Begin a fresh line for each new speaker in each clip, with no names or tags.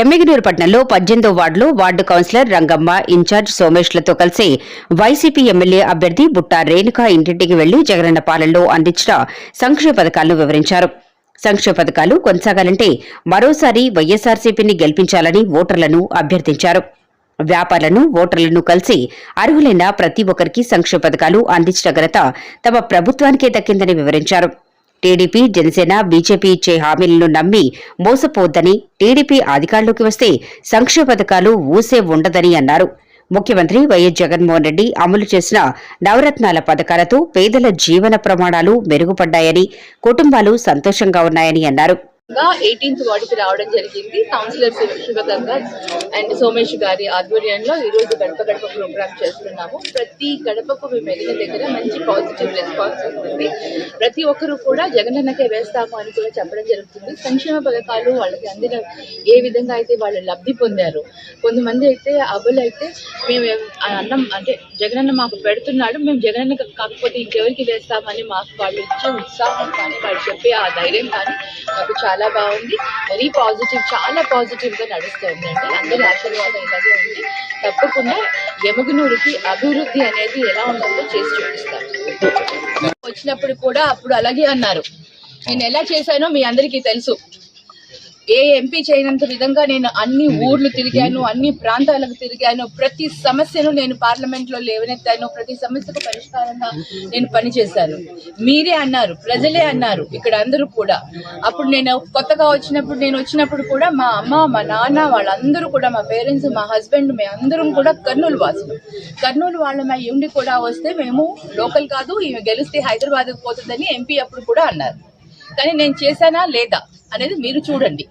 ఎమ్మిగినూరు పట్టణంలో పద్దెనిమిదో వార్డులో వార్డు కౌన్సిలర్ రంగమ్మ ఇన్ఛార్జ్ సోమేష్లతో కలిసి వైసీపీ ఎమ్మెల్యే అభ్యర్థి బుట్టా రేణుక ఇంటింటికి వెళ్ళి జగనన్న పాలనలో అందించిన సంక్షేమ పథకాలను వివరించారు. సంక్షేమ పథకాలు కొనసాగాలంటే మరోసారి వైఎస్ఆర్సీపీని గెలిపించాలని ఓటర్లను అభ్యర్థించారు. వ్యాపారులను ఓటర్లను కలిసి అర్హులైన ప్రతి ఒక్కరికి సంక్షేమ పథకాలు అందించిన ఘనత తమ ప్రభుత్వానికే దక్కిందని వివరించారు. టీడీపీ జనసేన బీజేపీ ఇచ్చే హామీలను నమ్మి మోసపోద్దని టీడీపీ అధికారంలోకి వస్తే సంక్షేమ పథకాలు ఊసే ఉండదని అన్నారు. ముఖ్యమంత్రి వైఎస్ జగన్మోహన్ రెడ్డి అమలు చేసిన నవరత్నాల పథకాలతో పేదల జీవన ప్రమాణాలు మెరుగుపడ్డాయని కుటుంబాలు సంతోషంగా ఉన్నాయని అన్నారు.
గా ఎయిటీన్త్ వార్డుకి రావడం జరిగింది. కౌన్సిలర్ శివగంగా అండ్ సోమేష్ గారి ఆధ్వర్యంలో ఈ రోజు గడప గడప ప్రోగ్రామ్ చేస్తున్నాము. ప్రతి గడపకు మేము వెళ్ళిన దగ్గర మంచి పాజిటివ్ రెస్పాన్స్ వస్తుంది. ప్రతి ఒక్కరు కూడా జగనన్నకే వేస్తాము అని కూడా చెప్పడం జరుగుతుంది. సంక్షేమ పథకాలు వాళ్ళకి అందిన ఏ విధంగా అయితే వాళ్ళు లబ్ధి పొందారు కొంతమంది అయితే అవ్వలు అయితే మేము ఆ అన్నం అంటే జగనన్న మాకు పెడుతున్నాడు మేము జగనన్న కాకపోతే ఇంకెవరికి వేస్తామని మాకు వాళ్ళు ఇచ్చే ఉత్సాహం కానీ వాళ్ళు చెప్పే ఆ ధైర్యం కానీ మాకు చాలా చాలా బాగుంది. వెరీ పాజిటివ్ చాలా పాజిటివ్గా నడుస్తుంది అండి అందరి ఆశీర్వాదం ఇలాగే ఉంది. తప్పకుండా యమగునూరుకి అభివృద్ధి అనేది ఎలా ఉంటుందో చేసి చూపిస్తాం వచ్చినప్పుడు కూడా అప్పుడు అలాగే అన్నారు. నేను ఎలా చేశానో మీ అందరికీ తెలుసు. ఏ ఎంపీ చేయనంత విధంగా నేను అన్ని ఊర్లు తిరిగాను అన్ని ప్రాంతాలకు తిరిగాను. ప్రతి సమస్యను నేను పార్లమెంట్లో లేవనెత్తాను. ప్రతి సమస్యకు పరిష్కారంగా నేను పనిచేశాను. మీరే అన్నారు ప్రజలే అన్నారు ఇక్కడ అందరూ కూడా. అప్పుడు నేను కొత్తగా వచ్చినప్పుడు నేను వచ్చినప్పుడు కూడా మా అమ్మ మా నాన్న వాళ్ళందరూ కూడా మా పేరెంట్స్ మా హస్బెండ్ మేము అందరం కూడా కర్నూలు వాసులు. కర్నూలు వాళ్ళ మా ఉండి కూడా వస్తే మేము లోకల్ కాదు ఈమె గెలిస్తే హైదరాబాద్కి పోతుందని ఎంపీ అప్పుడు కూడా అన్నారు. కానీ నేను చేశానా? లేదా? అనేది మీరు చూడండి.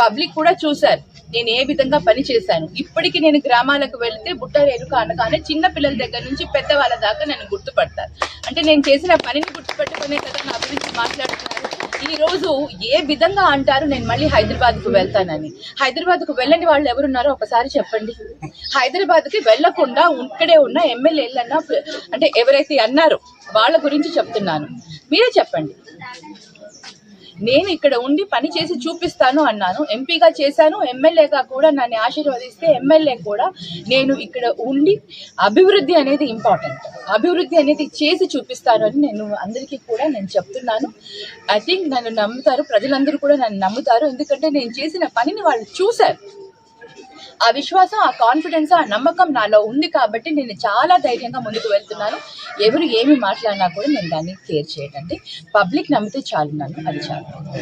పబ్లిక్ కూడా చూశారు. నేను ఏ విధంగా పని చేశాను? ఇప్పటికి నేను గ్రామాలకు వెళితే బుట్ట ఎరుక అనగానే చిన్న పిల్లల దగ్గర నుంచి పెద్దవాళ్ళ దాకా నన్ను గుర్తుపడతారు. అంటే నేను చేసిన పనిని గుర్తుపెట్టుకునే కదా నా గురించి మాట్లాడుతున్నారు. ఈ రోజు ఏ విధంగా అంటారు? నేను మళ్ళీ హైదరాబాద్కు వెళ్తానని. హైదరాబాద్కు వెళ్ళని వాళ్ళు ఎవరున్నారో ఒకసారి చెప్పండి. హైదరాబాద్కి వెళ్ళకుండా ఇక్కడే ఉన్న ఎమ్మెల్యేలన్నా అంటే ఎవరైతే అన్నారో వాళ్ళ గురించి చెప్తున్నాను. మీరే చెప్పండి. నేను ఇక్కడ ఉండి పని చేసి చూపిస్తాను అన్నాను. ఎంపీగా చేశాను. ఎమ్మెల్యేగా కూడా నన్ను ఆశీర్వదిస్తే ఎమ్మెల్యే కూడా నేను ఇక్కడ ఉండి అభివృద్ధి అనేది ఇంపార్టెంట్ అభివృద్ధి అనేది చేసి చూపిస్తాను అని నేను అందరికీ కూడా నేను చెప్తున్నాను. ఐ థింక్ నన్ను నమ్ముతారు. ప్రజలందరూ కూడా నన్ను నమ్ముతారు. ఎందుకంటే నేను చేసిన పనిని వాళ్ళు చూశారు. ఆ విశ్వాసం ఆ కాన్ఫిడెన్స్ ఆ నమ్మకం నాలో ఉంది కాబట్టి నేను చాలా ధైర్యంగా ముందుకు వెళ్తున్నాను. ఎవరు ఏమి మాట్లాడినా కూడా నేను దాన్ని కేర్ చేయటండి పబ్లిక్ నమ్మితే చాలు నన్ను అది చాలు.